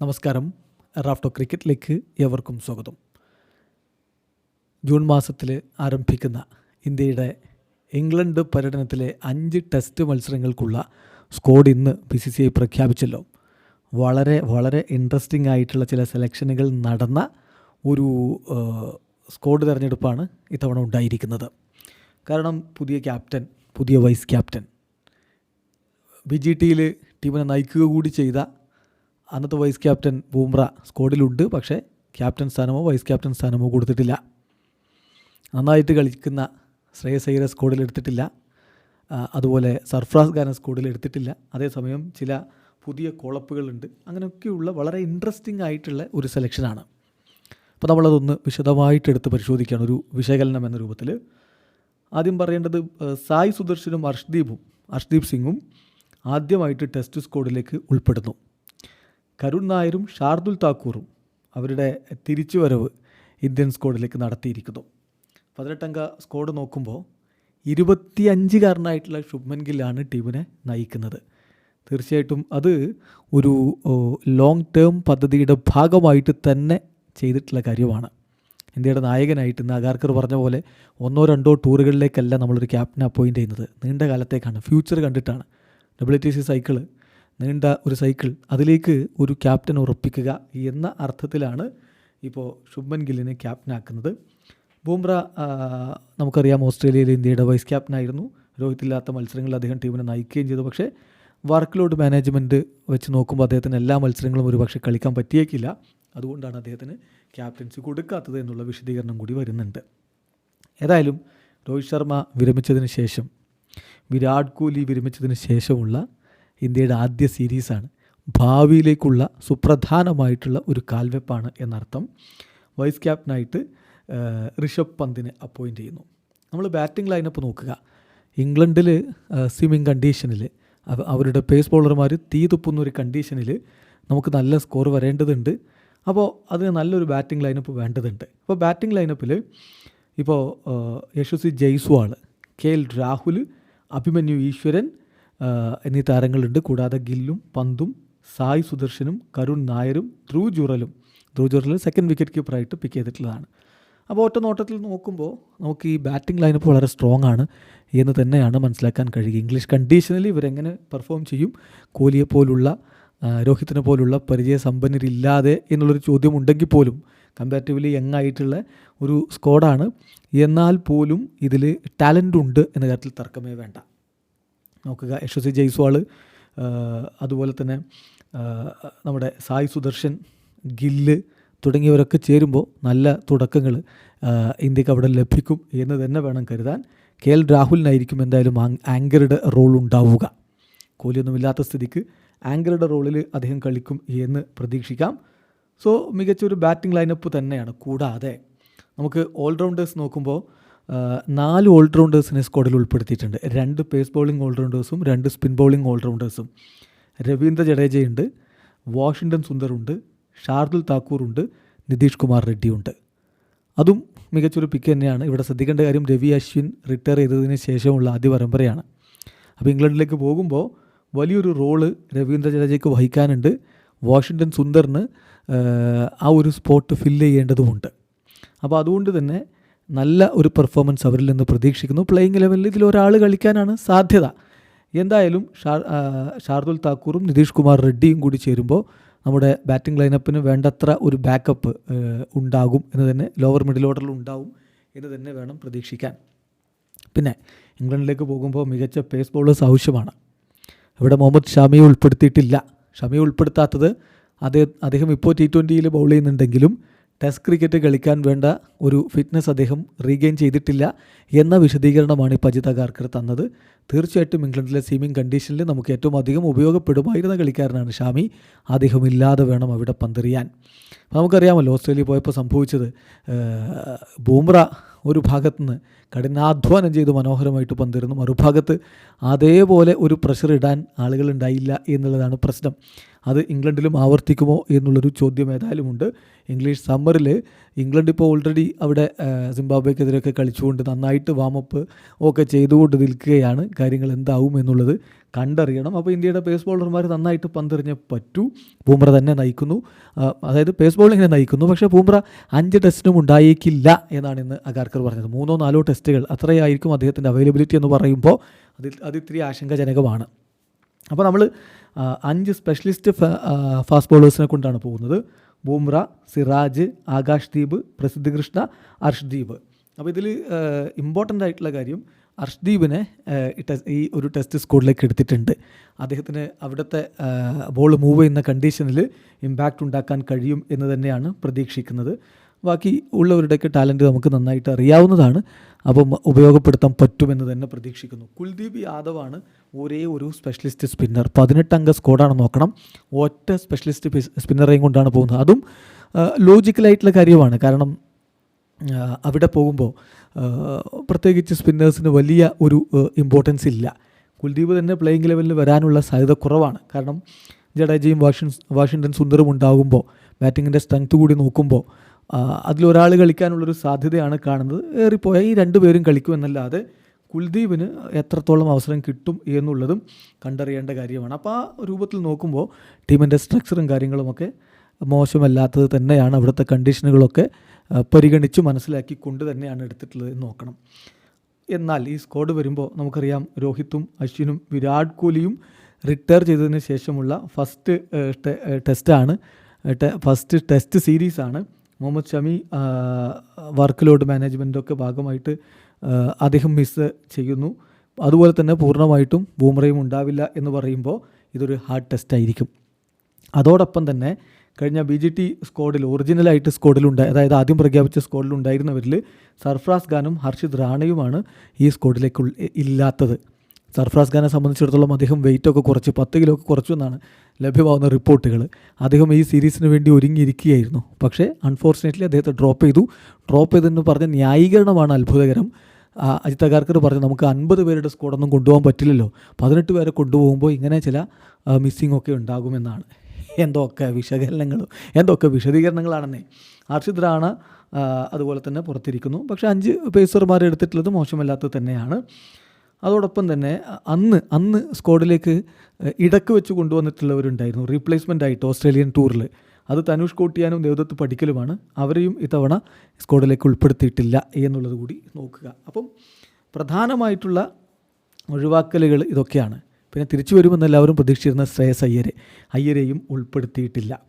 നമസ്കാരം. റാഫ്റ്റോ ക്രിക്കറ്റിലേക്ക് ഏവർക്കും സ്വാഗതം. ജൂൺ മാസത്തിൽ ആരംഭിക്കുന്ന ഇന്ത്യയുടെ ഇംഗ്ലണ്ട് പര്യടനത്തിലെ അഞ്ച് ടെസ്റ്റ് മത്സരങ്ങൾക്കുള്ള സ്കോഡ് ഇന്ന് ബി സി സി ഐ പ്രഖ്യാപിച്ചല്ലോ. വളരെ വളരെ ഇൻട്രസ്റ്റിംഗ് ആയിട്ടുള്ള ചില സെലക്ഷനുകൾ നടന്ന ഒരു സ്കോഡ് തിരഞ്ഞെടുപ്പാണ് ഇത്തവണ ഉണ്ടായിരിക്കുന്നത്. കാരണം പുതിയ ക്യാപ്റ്റൻ പുതിയ വൈസ് ക്യാപ്റ്റൻ. ബി ജി ടിയിൽ ടീമിനെ നയിക്കുക കൂടി ചെയ്ത അന്നത്തെ വൈസ് ക്യാപ്റ്റൻ ബൂംറ സ്ക്വാഡിലുണ്ട് പക്ഷേ ക്യാപ്റ്റൻ സ്ഥാനമോ വൈസ് ക്യാപ്റ്റൻ സ്ഥാനമോ കൊടുത്തിട്ടില്ല. നന്നായിട്ട് കളിക്കുന്ന ശ്രേയസ് അയ്യരെ എടുത്തിട്ടില്ല. അതുപോലെ സർഫ്രാസ് ഖാനെ എടുത്തിട്ടില്ല. അതേസമയം ചില പുതിയ കോളപ്പുകളുണ്ട്. അങ്ങനെയൊക്കെയുള്ള വളരെ ഇൻട്രസ്റ്റിംഗ് ആയിട്ടുള്ള ഒരു സെലക്ഷനാണ് അപ്പോൾ നമ്മളതൊന്ന് വിശദമായിട്ട് എടുത്ത് പരിശോധിക്കുകയാണ്. ഒരു വിശകലനം എന്ന രൂപത്തിൽ ആദ്യം പറയേണ്ടത് സായി സുദർശനും അർഷ്ദീപും അർഷ്ദീപ് സിംഗും ആദ്യമായിട്ട് ടെസ്റ്റ് സ്ക്വാഡിലേക്ക് ഉൾപ്പെടുന്നു. കരുൺ നായരും ഷാർദുൽ താക്കൂറും അവരുടെ തിരിച്ചുവരവ് ഇന്ത്യൻ സ്ക്വാഡിലേക്ക് നടത്തിയിരിക്കുന്നു. പതിനെട്ടംഗ സ്ക്വാഡ് നോക്കുമ്പോൾ ഇരുപത്തിയഞ്ചുകാരനായിട്ടുള്ള ശുഭ്മൻ ഗില്ലാണ് ടീമിനെ നയിക്കുന്നത്. തീർച്ചയായിട്ടും അത് ഒരു ലോങ് ടേം പദ്ധതിയുടെ ഭാഗമായിട്ട് തന്നെ ചെയ്തിട്ടുള്ള കാര്യമാണ്. ഇന്ത്യയുടെ നായകനായിട്ട് ഇന്ന് അഗാർക്കർ പറഞ്ഞ പോലെ ഒന്നോ രണ്ടോ ടൂറുകളിലേക്കല്ല നമ്മളൊരു ക്യാപ്റ്റനെ അപ്പോയിന്റ് ചെയ്യുന്നത്. നീണ്ട കാലത്തേക്കാണ്. ഫ്യൂച്ചർ കണ്ടിട്ടാണ്. ഡബ്ല്യു ടി സി സൈക്കിൾ നീണ്ട ഒരു സൈക്കിൾ അതിലേക്ക് ഒരു ക്യാപ്റ്റൻ ഉറപ്പിക്കുക എന്ന അർത്ഥത്തിലാണ് ഇപ്പോൾ ശുഭൻ ഗില്ലിനെ ക്യാപ്റ്റനാക്കുന്നത് ബൂംറ നമുക്കറിയാം ഓസ്ട്രേലിയയിലെ ഇന്ത്യയുടെ വൈസ് ക്യാപ്റ്റനായിരുന്നു രോഹിത് ഇല്ലാത്ത മത്സരങ്ങളിൽ അദ്ദേഹം ടീമിനെ നയിക്കുകയും ചെയ്തു. പക്ഷേ വർക്ക് ലോഡ് മാനേജ്മെന്റ് വെച്ച് നോക്കുമ്പോൾ അദ്ദേഹത്തിന് എല്ലാ മത്സരങ്ങളും ഒരു പക്ഷേ കളിക്കാൻ പറ്റിയേക്കില്ല. അതുകൊണ്ടാണ് അദ്ദേഹത്തിന് ക്യാപ്റ്റൻസി കൊടുക്കാത്തത് എന്നുള്ള വിശദീകരണം കൂടി വരുന്നുണ്ട്. ഏതായാലും രോഹിത് ശർമ്മ വിരമിച്ചതിന് ശേഷം വിരാട് കോഹ്ലി വിരമിച്ചതിന് ശേഷമുള്ള ഇന്ത്യയുടെ ആദ്യ സീരീസാണ്. ഭാവിയിലേക്കുള്ള സുപ്രധാനമായിട്ടുള്ള ഒരു കാൽവെപ്പാണ് എന്നർത്ഥം. വൈസ് ക്യാപ്റ്റനായിട്ട് ഋഷഭ് പന്തിനെ അപ്പോയിന്റ് ചെയ്യുന്നു. നമ്മൾ ബാറ്റിംഗ് ലൈനപ്പ് നോക്കുക. ഇംഗ്ലണ്ടിൽ സ്വിമ്മിങ് കണ്ടീഷനിൽ അവരുടെ പേസ് ബോളർമാർ തീ തുപ്പുന്ന ഒരു കണ്ടീഷനിൽ നമുക്ക് നല്ല സ്കോർ വരേണ്ടതുണ്ട്. അപ്പോൾ അതിന് നല്ലൊരു ബാറ്റിംഗ് ലൈനപ്പ് വേണ്ടതുണ്ട്. അപ്പോൾ ബാറ്റിംഗ് ലൈനപ്പിൽ ഇപ്പോൾ യശസ്വി ജയ്സ്വാൾ കെ എൽ രാഹുൽ അഭിമന്യു ഈശ്വരൻ എന്നീ താരങ്ങളുണ്ട്. കൂടാതെ ഗില്ലും പന്തും സായ് സുദർശനും കരുൺ നായരും ധ്രുവ് ജുറലും. ധ്രുവ് ജുറൽ സെക്കൻഡ് വിക്കറ്റ് കീപ്പറായിട്ട് പിക്ക് ചെയ്തിട്ടുള്ളതാണ്. അപ്പോൾ ഒറ്റ നോട്ടത്തിൽ നോക്കുമ്പോൾ നമുക്ക് ഈ ബാറ്റിംഗ് ലൈനപ്പ് വളരെ സ്ട്രോങ് ആണ് എന്ന് തന്നെയാണ് മനസ്സിലാക്കാൻ കഴിയുക. ഇംഗ്ലീഷ് കണ്ടീഷനിൽ ഇവരെങ്ങനെ പെർഫോം ചെയ്യും? കോഹ്ലിയെ പോലുള്ള രോഹിത്തിനെ പോലുള്ള പരിചയ സമ്പന്നരില്ലാതെ എന്നുള്ളൊരു ചോദ്യം ഉണ്ടെങ്കിൽ പോലും കമ്പാരിറ്റീവ്ലി യങ് ആയിട്ടുള്ള ഒരു സ്ക്വാഡാണ് എന്നാൽ പോലും ഇതിൽ ടാലന്റ് ഉണ്ട് എന്ന കാര്യത്തിൽ തർക്കമേ വേണ്ട. നോക്കുക യശസ്വി ജയ്സ്വാൾ അതുപോലെ തന്നെ നമ്മുടെ സായി സുദർശൻ ഗില്ല് തുടങ്ങിയവരൊക്കെ ചേരുമ്പോൾ നല്ല തുടക്കങ്ങൾ ഇന്ത്യയ്ക്ക് അവിടെ ലഭിക്കും എന്ന് തന്നെ വേണം കരുതാൻ. കെ എൽ രാഹുലിനായിരിക്കും എന്തായാലും ആങ്കറുടെ റോൾ ഉണ്ടാവുക. കോഹ്ലിയൊന്നുമില്ലാത്ത സ്ഥിതിക്ക് ആങ്കറുടെ റോളിൽ അദ്ദേഹം കളിക്കും എന്ന് പ്രതീക്ഷിക്കാം. സോ മികച്ചൊരു ബാറ്റിംഗ് ലൈനപ്പ് തന്നെയാണ്. കൂടാതെ നമുക്ക് ഓൾറൗണ്ടേഴ്സ് നോക്കുമ്പോൾ നാല് ഓൾറൗണ്ടേഴ്സിനെ സ്ക്വാഡിൽ ഉൾപ്പെടുത്തിയിട്ടുണ്ട്. രണ്ട് പേസ് ബൗളിംഗ് ഓൾറൗണ്ടേഴ്സും രണ്ട് സ്പിൻ ബൗളിംഗ് ഓൾറൗണ്ടേഴ്സും. രവീന്ദ്ര ജഡേജയുണ്ട് വാഷിങ്ടൺ സുന്ദറുണ്ട് ഷാർദുൽ താക്കൂറുണ്ട് നിതീഷ് കുമാർ റെഡ്ഡിയുണ്ട്. അതും മികച്ചൊരു പിക്ക് തന്നെയാണ്. ഇവിടെ ശ്രദ്ധിക്കേണ്ട കാര്യം രവി അശ്വിൻ റിട്ടയർ ചെയ്തതിന് ശേഷമുള്ള ആദ്യ പരമ്പരയാണ്. അപ്പോൾ ഇംഗ്ലണ്ടിലേക്ക് പോകുമ്പോൾ വലിയൊരു റോൾ രവീന്ദ്ര ജഡേജയ്ക്ക് വഹിക്കാനുണ്ട്. വാഷിങ്ടൺ സുന്ദറിന് ആ, ഒരു സ്പോട്ട് ഫില്ല് ചെയ്യേണ്ടതുമുണ്ട്. അപ്പോൾ അതുകൊണ്ട് തന്നെ നല്ല ഒരു പെർഫോമൻസ് അവരിൽ നിന്ന് പ്രതീക്ഷിക്കുന്നു. പ്ലേയിങ് ലെവലിൽ ഇതിൽ ഒരാൾ കളിക്കാനാണ് സാധ്യത. എന്തായാലും ഷാർദുൽ താക്കൂറും നിതീഷ് കുമാർ റെഡ്ഡിയും കൂടി ചേരുമ്പോൾ നമ്മുടെ ബാറ്റിംഗ് ലൈനപ്പിന് വേണ്ടത്ര ഒരു ബാക്കപ്പ് ഉണ്ടാകും എന്ന് തന്നെ ലോവർ മിഡിൽ ഓർഡറിൽ ഉണ്ടാവും എന്ന് തന്നെ വേണം പ്രതീക്ഷിക്കാൻ. പിന്നെ ഇംഗ്ലണ്ടിലേക്ക് പോകുമ്പോൾ മികച്ച പേസ് ബൗളേഴ്സ് ആവശ്യമാണ്. ഇവിടെ മുഹമ്മദ് ഷമിയെ ഉൾപ്പെടുത്തിയിട്ടില്ല. ഷമിയെ ഉൾപ്പെടുത്താത്തത് അദ്ദേഹം അദ്ദേഹം ഇപ്പോൾ ടി ട്വന്റിയിൽ ബൗൾ ചെയ്യുന്നുണ്ടെങ്കിലും ടെസ്റ്റ് ക്രിക്കറ്റ് കളിക്കാൻ വേണ്ട ഒരു ഫിറ്റ്നസ് അദ്ദേഹം റീഗെയിൻ ചെയ്തിട്ടില്ല എന്ന വിശദീകരണമാണ് ഇപ്പോൾ അജിത ഗാർക്കർ തന്നത്. തീർച്ചയായിട്ടും ഇംഗ്ലണ്ടിലെ സീമിംഗ് കണ്ടീഷനിൽ നമുക്ക് ഏറ്റവും അധികം ഉപയോഗപ്പെടുമായിരുന്ന കളിക്കാരനാണ് ഷാമി. അദ്ദേഹം ഇല്ലാതെ വേണം അവിടെ പന്തെറിയാൻ. നമുക്കറിയാമല്ലോ ഓസ്ട്രേലിയ പോയപ്പോൾ സംഭവിച്ചത് ബൂംറ ഒരു ഭാഗത്തു നിന്ന് കഠിനാധ്വാനം ചെയ്ത് മനോഹരമായിട്ട് പന്തിരുന്നു. മറുഭാഗത്ത് അതേപോലെ ഒരു പ്രഷർ ഇടാൻ ആളുകളുണ്ടായില്ല എന്നുള്ളതാണ് പ്രശ്നം. അത് ഇംഗ്ലണ്ടിലും ആവർത്തിക്കുമോ എന്നുള്ളൊരു ചോദ്യം ഏതായാലും ഉണ്ട് ഇംഗ്ലീഷ് സമ്മറിൽ ഇംഗ്ലണ്ട് ഇപ്പോൾ ഓൾറെഡി അവിടെ സിംബാബ്വേക്കെതിരെയൊക്കെ കളിച്ചുകൊണ്ട് നന്നായിട്ട് വാമപ്പ് ഒക്കെ ചെയ്തുകൊണ്ട് നിൽക്കുകയാണ്. കാര്യങ്ങൾ എന്താവും എന്നുള്ളത് കണ്ടറിയണം. അപ്പോൾ ഇന്ത്യയുടെ പേസ് ബോളർമാർ നന്നായിട്ട് പന്തെറിഞ്ഞ് പറ്റൂ. ബൂമ്ര തന്നെ നയിക്കുന്നു. അതായത് പേസ് ബോളിങ്ങിനെ നയിക്കുന്നു. പക്ഷേ ബൂമ്ര അഞ്ച് ടെസ്റ്റിനും ഉണ്ടായേക്കില്ല എന്നാണ് ഇന്ന് അഗാർക്കർ പറഞ്ഞത്. മൂന്നോ നാലോ ടെസ്റ്റുകൾ അത്രയായിരിക്കും അദ്ദേഹത്തിന്റെ അവൈലബിലിറ്റി എന്ന് പറയുമ്പോൾ അതിൽ അത് ഇത്തിരി ആശങ്കാജനകമാണ്. അപ്പോൾ നമ്മൾ അഞ്ച് സ്പെഷ്യലിസ്റ്റ് ഫാസ്റ്റ് ബോളേഴ്സിനെ കൊണ്ടാണ് പോകുന്നത്. ബൂമ്ര സിറാജ് ആകാശ് ദീപ് പ്രസിദ്ധ് കൃഷ്ണ അർഷ്ദീപ്. അപ്പോൾ ഇതിൽ ഇമ്പോർട്ടന്റ് ആയിട്ടുള്ള കാര്യം അർഷ്ദീപിനെ ഈ ഒരു ടെസ്റ്റ് സ്കോഡിലേക്ക് എടുത്തിട്ടുണ്ട്. അദ്ദേഹത്തിന് അവിടുത്തെ ബോൾ മൂവ് ചെയ്യുന്ന കണ്ടീഷനിൽ ഇമ്പാക്റ്റ് ഉണ്ടാക്കാൻ കഴിയും എന്ന് തന്നെയാണ് പ്രതീക്ഷിക്കുന്നത്. ബാക്കി ഉള്ളവരുടെയൊക്കെ ടാലന്റ് നമുക്ക് നന്നായിട്ട് അറിയാവുന്നതാണ്. അപ്പം ഉപയോഗപ്പെടുത്താൻ പറ്റുമെന്ന് തന്നെ പ്രതീക്ഷിക്കുന്നു. കുൽദീപ് യാദവാണ് ഒരേ ഒരു സ്പെഷ്യലിസ്റ്റ് സ്പിന്നർ പതിനെട്ടംഗ സ്കോഡാണ് നോക്കണം. ഒറ്റ സ്പെഷ്യലിസ്റ്റ് സ്പിന്നറേയും കൊണ്ടാണ് പോകുന്നത്. അതും ലോജിക്കലായിട്ടുള്ള കാര്യമാണ്. കാരണം അവിടെ പോകുമ്പോൾ പ്രത്യേകിച്ച് സ്പിന്നേഴ്സിന് വലിയ ഒരു ഇമ്പോർട്ടൻസ് ഇല്ല. കുൽദീപ് തന്നെ പ്ലേയിങ് ലെവലിൽ വരാനുള്ള സാധ്യത കുറവാണ്. കാരണം ജഡേജയും വാഷിൻ വാഷിങ്ടൺ സുന്ദറും ഉണ്ടാകുമ്പോൾ ബാറ്റിങ്ങിന്റെ സ്ട്രെങ്ത് കൂടി നോക്കുമ്പോൾ അതിലൊരാൾ കളിക്കാനുള്ളൊരു സാധ്യതയാണ് കാണുന്നത്. ഏറിപ്പോയാൽ ഈ രണ്ടുപേരും കളിക്കുമെന്നല്ലാതെ കുൽദീപിന് എത്രത്തോളം അവസരം കിട്ടും എന്നുള്ളതും കണ്ടറിയേണ്ട കാര്യമാണ്. അപ്പോൾ ആ രൂപത്തിൽ നോക്കുമ്പോൾ ടീമിന്റെ സ്ട്രക്ചറും കാര്യങ്ങളുമൊക്കെ മോശമല്ലാത്തത് തന്നെയാണ് അവിടുത്തെ കണ്ടീഷനുകളൊക്കെ പരിഗണിച്ച് മനസ്സിലാക്കി കൊണ്ട് തന്നെയാണ് എടുത്തിട്ടുള്ളത് എന്ന് നോക്കണം. എന്നാൽ ഈ സ്കോഡ് വരുമ്പോൾ നമുക്കറിയാം രോഹിത്തും അശ്വിനും വിരാട് കോഹ്ലിയും റിട്ടയർ ചെയ്തതിന് ശേഷമുള്ള ഫസ്റ്റ് ടെസ്റ്റാണ് ഫസ്റ്റ് ടെസ്റ്റ് സീരീസാണ് മുഹമ്മദ് ഷമി വർക്ക് ലോഡ് മാനേജ്മെന്റൊക്കെ ഭാഗമായിട്ട് അദ്ദേഹം മിസ് ചെയ്യുന്നു. അതുപോലെ തന്നെ പൂർണമായിട്ടും ബൂമറയും ഉണ്ടാവില്ല എന്ന് പറയുമ്പോൾ ഇതൊരു ഹാർഡ് ടെസ്റ്റ് ആയിരിക്കും. അതോടൊപ്പം തന്നെ കഴിഞ്ഞ ബി ജി ടി സ്ക്വാഡിൽ ഒറിജിനലായിട്ട് സ്ക്വാഡിലുണ്ടായി അതായത് ആദ്യം പ്രഖ്യാപിച്ച സ്ക്വാഡിലുണ്ടായിരുന്നവരിൽ സർഫ്രാസ് ഖാനും ഹർഷിദ് റാണയുമാണ് ഈ സ്ക്വാഡിലേക്ക് ഇല്ലാത്തത്. സർഫ്രാസ് ഖാനെ സംബന്ധിച്ചിടത്തോളം അദ്ദേഹം വെയിറ്റൊക്കെ കുറച്ച് പത്ത് കിലോ ഒക്കെ കുറച്ചു എന്നാണ് ലഭ്യമാകുന്ന റിപ്പോർട്ടുകൾ അദ്ദേഹം ഈ സീരീസിന് വേണ്ടി ഒരുങ്ങിയിരിക്കുകയായിരുന്നു. പക്ഷേ അൺഫോർച്ചുനേറ്റ്ലി അദ്ദേഹത്തെ ഡ്രോപ്പ് ചെയ്തു. ഡ്രോപ്പ് ചെയ്തെന്ന് പറഞ്ഞ ന്യായീകരണമാണ് അത്ഭുതകരം. അജിത് അഗാർക്കർ പറഞ്ഞു നമുക്ക് അൻപത് പേരുടെ സ്ക്വാഡൊന്നും കൊണ്ടുപോകാൻ പറ്റില്ലല്ലോ. പതിനെട്ട് പേരെ കൊണ്ടുപോകുമ്പോൾ ഇങ്ങനെ ചില മിസ്സിംഗ് ഒക്കെ ഉണ്ടാകുമെന്നാണ്. എന്തൊക്കെ വിശകലനങ്ങളും എന്തൊക്കെ വിശദീകരണങ്ങളാണെന്നേ. ഹർഷിദ്രാണ് അതുപോലെ തന്നെ പുറത്തിരിക്കുന്നു. പക്ഷേ അഞ്ച് പേസർമാർ എടുത്തിട്ടുള്ളത് മോശമല്ലാത്തത് തന്നെയാണ്. അതോടൊപ്പം തന്നെ അന്ന് അന്ന് സ്ക്വാഡിലേക്ക് ഇടയ്ക്ക് വെച്ച് കൊണ്ടുവന്നിട്ടുള്ളവരുണ്ടായിരുന്നു. റീപ്ലേസ്മെന്റ് ആയിട്ട് ഓസ്ട്രേലിയൻ ടൂറിൽ. അത് തനുഷ് കോട്ടിയാനും ദേവദത്ത് പഠിക്കലുമാണ്. അവരെയും ഇത്തവണ സ്ക്വാഡിലേക്ക് ഉൾപ്പെടുത്തിയിട്ടില്ല എന്നുള്ളത് കൂടി നോക്കുക. അപ്പം പ്രധാനമായിട്ടുള്ള ഒഴിവാക്കലുകൾ ഇതൊക്കെയാണ്. പിന്നെ തിരിച്ചു വരുമെന്ന് എല്ലാവരും പ്രതീക്ഷിച്ചിരുന്ന ശ്രേയസ് അയ്യരെ അയ്യരെയും ഉൾപ്പെടുത്തിയിട്ടില്ല.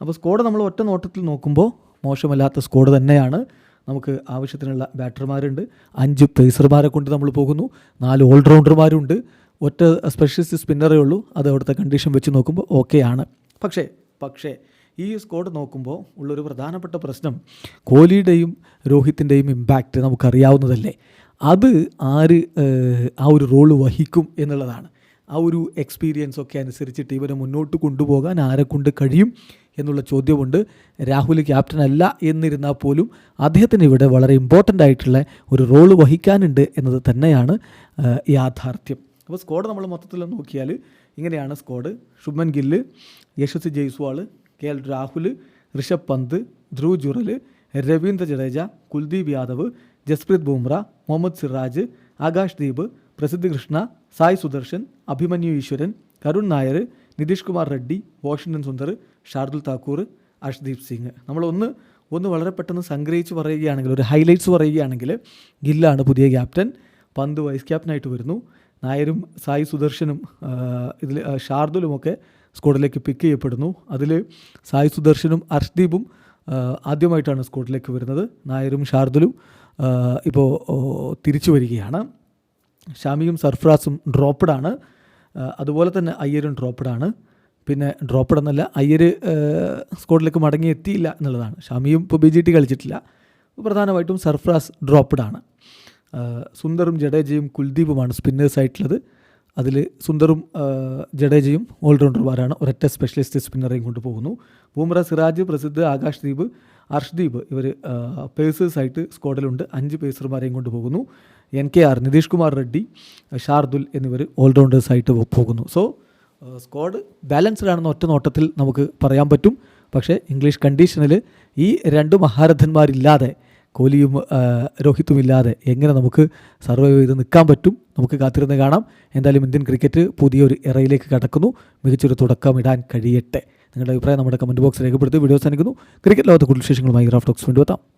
അപ്പോൾ സ്കോഡ് നമ്മൾ ഒറ്റ നോട്ടത്തിൽ നോക്കുമ്പോൾ മോശമല്ലാത്ത സ്കോഡ് തന്നെയാണ് നമുക്ക് ആവശ്യത്തിനുള്ള ബാറ്റർമാരുണ്ട്. അഞ്ച് പേസർമാരെ കൊണ്ട് നമ്മൾ പോകുന്നു. നാല് ഓൾറൗണ്ടർമാരുണ്ട്. ഒറ്റ സ്പെഷ്യലിസ്റ്റ് സ്പിന്നറേ ഉള്ളൂ. അത് അവിടുത്തെ കണ്ടീഷൻ വെച്ച് നോക്കുമ്പോൾ ഓക്കെ ആണ്. പക്ഷേ പക്ഷേ ഈ സ്കോഡ് നോക്കുമ്പോൾ ഉള്ളൊരു പ്രധാനപ്പെട്ട പ്രശ്നം കോഹ്ലിയുടെയും രോഹിത്തിന്റെയും ഇമ്പാക്റ്റ് നമുക്കറിയാവുന്നതല്ലേ? അത് ആര് ആ ഒരു റോൾ വഹിക്കും എന്നുള്ളതാണ്. ആ ഒരു എക്സ്പീരിയൻസ് ഒക്കെ അനുസരിച്ചിട്ട് ഇവരെ മുന്നോട്ട് കൊണ്ടുപോകാൻ ആരെ കൊണ്ട് കഴിയും എന്നുള്ള ചോദ്യമുണ്ട്. രാഹുൽ ക്യാപ്റ്റൻ അല്ല എന്നിരുന്നാൽ പോലും അദ്ദേഹത്തിന് ഇവിടെ വളരെ ഇമ്പോർട്ടന്റ് ആയിട്ടുള്ള ഒരു റോൾ വഹിക്കാനുണ്ട് എന്നത് തന്നെയാണ് യാഥാർത്ഥ്യം. അപ്പോൾ സ്ക്വാഡ് നമ്മൾ മൊത്തത്തിൽ നോക്കിയാൽ ഇങ്ങനെയാണ് squad Shubman Gill Yashasvi Jaiswal K L Rahul Rishabh Pant Dhruv Jurel Ravindra Jadeja Kuldeep Yadav Jasprit Bumrah Muhammad Siraj Akash Deep Prasidh Krishna Sai Sudharsan Abhimanyu Easwaran Karun Nair Nitish Kumar Reddy Washington Sundar Shardul Thakur Arshdeep Singh. നമ്മളൊന്ന് ഒന്ന് വളരെ പെട്ടെന്ന് സംഗ്രഹിച്ച് പറയുകയാണെങ്കിൽ ഒരു ഹൈലൈറ്റ്സ് പറയുകയാണെങ്കിൽ ഗില്ലാണ് പുതിയ ക്യാപ്റ്റൻ പന്ത് വൈസ് ക്യാപ്റ്റനായിട്ട് വരുന്നു. നായരും സായി സുദർശനും ഇതിൽ ഷാർദുലുമൊക്കെ സ്ക്വാഡിലേക്ക് പിക്ക് ചെയ്യപ്പെടുന്നു. അതിൽ സായി സുദർശനും അർഷ്ദീപും ആദ്യമായിട്ടാണ് സ്ക്വാഡിലേക്ക് വരുന്നത്. നായരും ഷാർദുലും ഇപ്പോൾ തിരിച്ചു വരികയാണ്. ഷാമിയും സർഫ്രാസും ഡ്രോപ്പ്ഡ് ആണ് അതുപോലെ തന്നെ അയ്യരും ഡ്രോപ്പ്ഡ് ആണ് പിന്നെ ഡ്രോപ്പ്ഡ് എന്നല്ല അയ്യർ സ്കോഡിലേക്ക് മടങ്ങി എത്തിയില്ല എന്നുള്ളതാണ്. ഷാമിയും ഇപ്പോൾ ബി ജി ടി കളിച്ചിട്ടില്ല. പ്രധാനമായിട്ടും സർഫ്രാസ് ഡ്രോപ്പ്ഡ് ആണ് സുന്ദറും ജഡേജയും കുൽദീപുമാണ് സ്പിന്നേഴ്സായിട്ടുള്ളത്. അതിൽ സുന്ദറും ജഡേജയും ഓൾറൗണ്ടർമാരാണ്. ഒരൊറ്റ സ്പെഷ്യലിസ്റ്റ് സ്പിന്നറേയും കൊണ്ടുപോകുന്നു. ബൂമ്ര സിറാജ് പ്രസിദ്ധ് ആകാശ് ദീപ് അർഷ്ദീപ് ഇവർ പേഴ്സേഴ്സായിട്ട് സ്ക്വാഡിലുണ്ട്. അഞ്ച് പേസർമാരെയും കൊണ്ടുപോകുന്നു N K R Nitish Kumar Reddy Shardul എന്നിവർ ഓൾറൗണ്ടേഴ്സായിട്ട് പോകുന്നു. സോ സ്ക്വാഡ് ബാലൻസ്ഡ് ആണെന്ന് ഒറ്റ നോട്ടത്തിൽ നമുക്ക് പറയാൻ പറ്റും. പക്ഷേ ഇംഗ്ലീഷ് കണ്ടീഷനിൽ ഈ രണ്ട് മഹാരഥന്മാരില്ലാതെ കോഹ്ലിയും രോഹിത്തും ഇല്ലാതെ എങ്ങനെ നമുക്ക് സർവൈവ് ചെയ്ത് നിൽക്കാൻ പറ്റും? നമുക്ക് കാത്തിരുന്ന് കാണാം. എന്തായാലും ഇന്ത്യൻ ക്രിക്കറ്റ് പുതിയൊരു എറയിലേക്ക് കടക്കുന്നു. മികച്ചൊരു തുടക്കം ഇടാൻ കഴിയട്ടെ. നിങ്ങളുടെ അഭിപ്രായം നമ്മുടെ കമന്റ് ബോക്സ് രേഖപ്പെടുത്തി വീഡിയോസ് അവസാനിക്കുന്നു. ക്രിക്കറ്റ് ലോകത്തെ കൂടുതൽ വിശേഷങ്ങളുമായി ഗ്രാഫ് ടോക്സ് കൊണ്ടുവെത്താം